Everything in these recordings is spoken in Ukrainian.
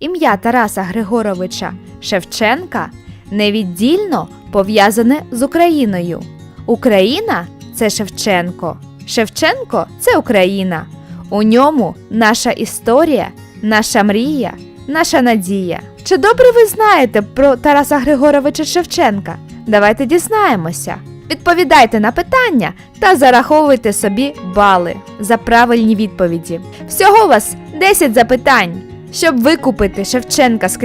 ім'я Тараса Григоровича Шевченка невіддільно пов'язане з Україною. Україна це Шевченко. Шевченко це Україна. У ньому наша історія, наша мрія, наша надія. Чи добре ви знаєте про Тараса Григоровича Шевченка? Давайте дізнаємося. Відповідайте на питання та зараховуйте собі бали за правильні відповіді. Всього у вас 10 запитань. Щоб викупити Шевченка з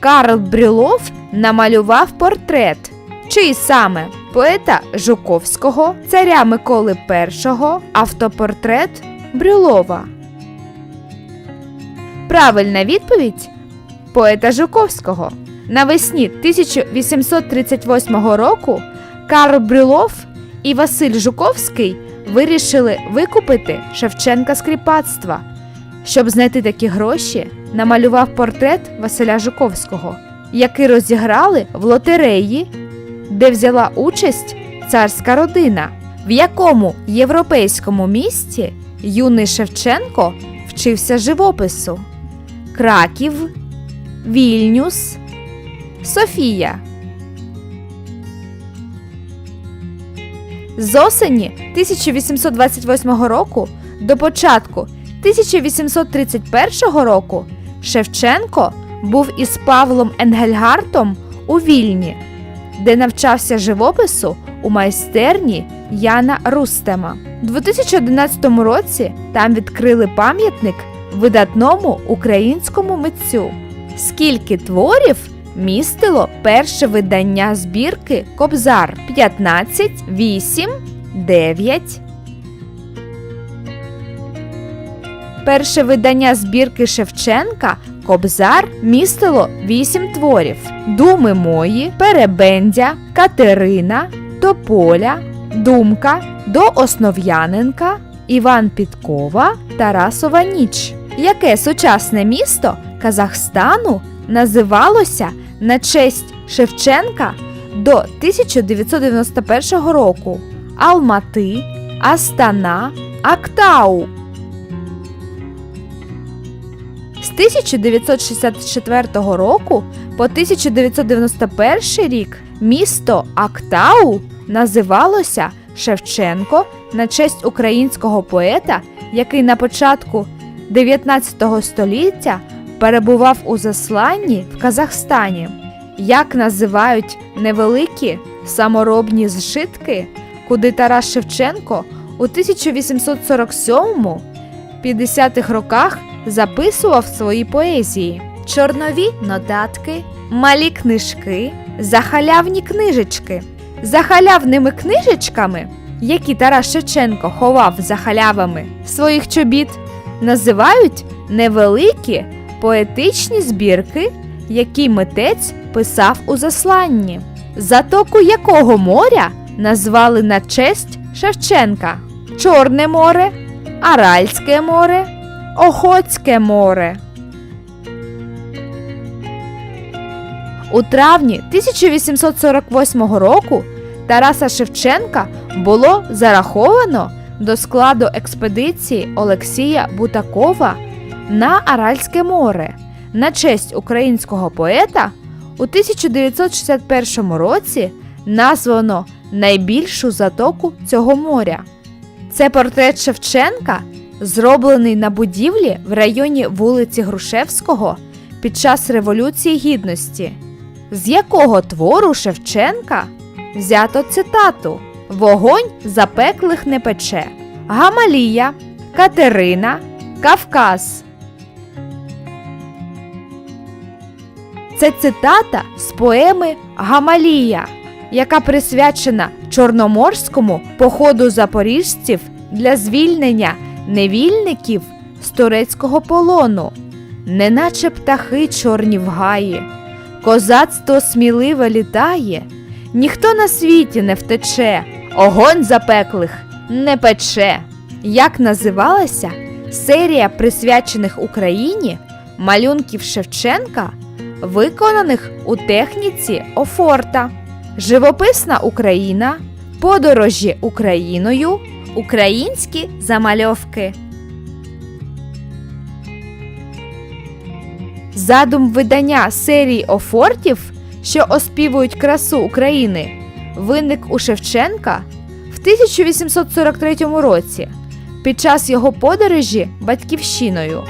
Карл Брюлов намалював портрет. Чий саме поета Жуковського, царя Миколи І, автопортрет Брюлова. Правильна відповідь поета Жуковського. Навесні 1838 року Карл Брюлов і Василь Жуковський вирішили викупити Шевченка з кріпацтва. Щоб знайти такі гроші, намалював портрет Василя Жуковського, який розіграли в лотереї, де взяла участь царська родина, в якому європейському місті юний Шевченко вчився живопису. Краків, Вільнюс, Софія. З осені 1828 року до початку 1831 року Шевченко був із Павлом Енгельгартом у Вільні, де навчався живопису у майстерні Яна Рустема. У 2011 році там відкрили пам'ятник видатному українському митцю. Скільки творів містило перше видання збірки Кобзар 15, 8, 9. Перше видання збірки Шевченка Кобзар містило 8 творів: Думи мої, Перебендя, Катерина, Тополя, Думка, До Основ'яненка, Іван Підкова, Тарасова ніч. Яке сучасне місто Казахстану називалося на честь Шевченка до 1991 року Алмати, Астана, Актау. 1964 року по 1991 рік місто Актау називалося Шевченко на честь українського поета, який на початку 19 століття перебував у засланні в Казахстані. Як називають невеликі саморобні зшитки, куди Тарас Шевченко у 1847-50-х роках записував свої поезії, чорнові нотатки, малі книжки, захалявні книжечки. Захалявними книжечками, які Тарас Шевченко ховав за халявами своїх чобіт, називають невеликі поетичні збірки, які митець писав у засланні, затоку якого моря назвали на честь Шевченка? Чорне море, Аральське море, Охотське море. У травні 1848 року Тараса Шевченка було зараховано до складу експедиції Олексія Бутакова на Аральське море на честь українського поета у 1961 році названо найбільшу затоку цього моря. Це портрет Шевченка, зроблений на будівлі в районі вулиці Грушевського під час Революції Гідності, з якого твору Шевченка взято цитату Вогонь запеклих не пече. Гамалія, Катерина, Кавказ. Це цитата з поеми Гамалія, яка присвячена Чорноморському походу запоріжців для звільнення невільників з турецького полону, неначе птахи чорні в гаї, козацтво сміливе літає, ніхто на світі не втече, огонь запеклих не пече. Як називалася серія присвячених Україні малюнків Шевченка, виконаних у техніці Офорта, Живописна Україна, Подорожі Україною, Українські замальовки. Задум видання серії офортів, що оспівують красу України, виник у Шевченка в 1843 році під час його подорожі батьківщиною.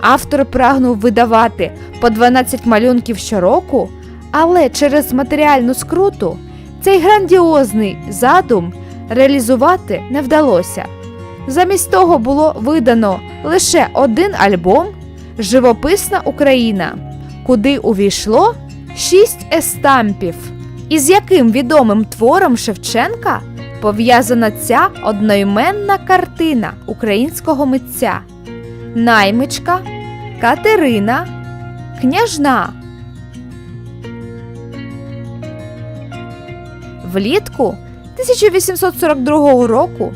Автор прагнув видавати по 12 малюнків щороку, але через матеріальну скруту цей грандіозний задум реалізувати не вдалося. Замість того було видано лише один альбом Живописна Україна, куди увійшло шість естампів. Із яким відомим твором Шевченка пов'язана ця одноіменна картина українського митця Наймичка, Катерина, Княжна. Влітку 1842 року,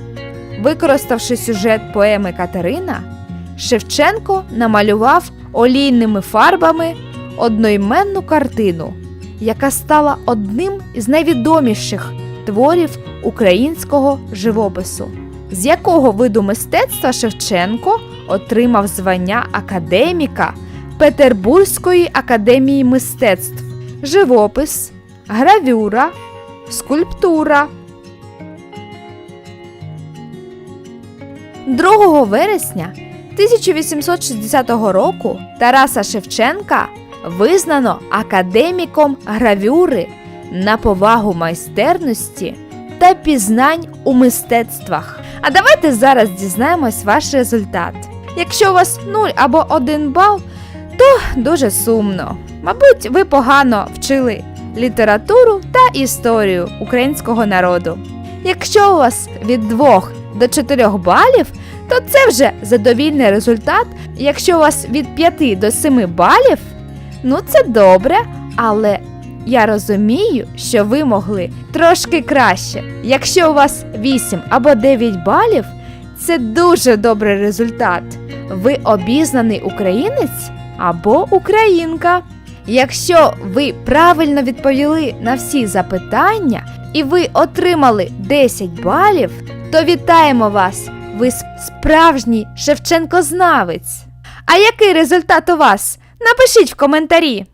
використавши сюжет поеми Катерина, Шевченко намалював олійними фарбами одноіменну картину, яка стала одним із найвідоміших творів українського живопису, з якого виду мистецтва Шевченко отримав звання академіка Петербурзької академії мистецтв, живопис, гравюра, скульптура. 2 вересня 1860 року Тараса Шевченка визнано академіком гравюри на повагу майстерності та пізнань у мистецтвах. А давайте зараз дізнаємось ваш результат. Якщо у вас 0 або 1 бал, то дуже сумно. Мабуть, ви погано вчили літературу та історію українського народу. Якщо у вас від 2 до 4 балів, то це вже задовільний результат. Якщо у вас від 5 до 7 балів, ну це добре, але я розумію, що ви могли трошки краще. Якщо у вас 8 або 9 балів, це дуже добрий результат. Ви обізнаний українець або українка. Якщо ви правильно відповіли на всі запитання і ви отримали 10 балів, то вітаємо вас! Ви справжній Шевченкознавець. А який результат у вас? Напишіть в коментарі.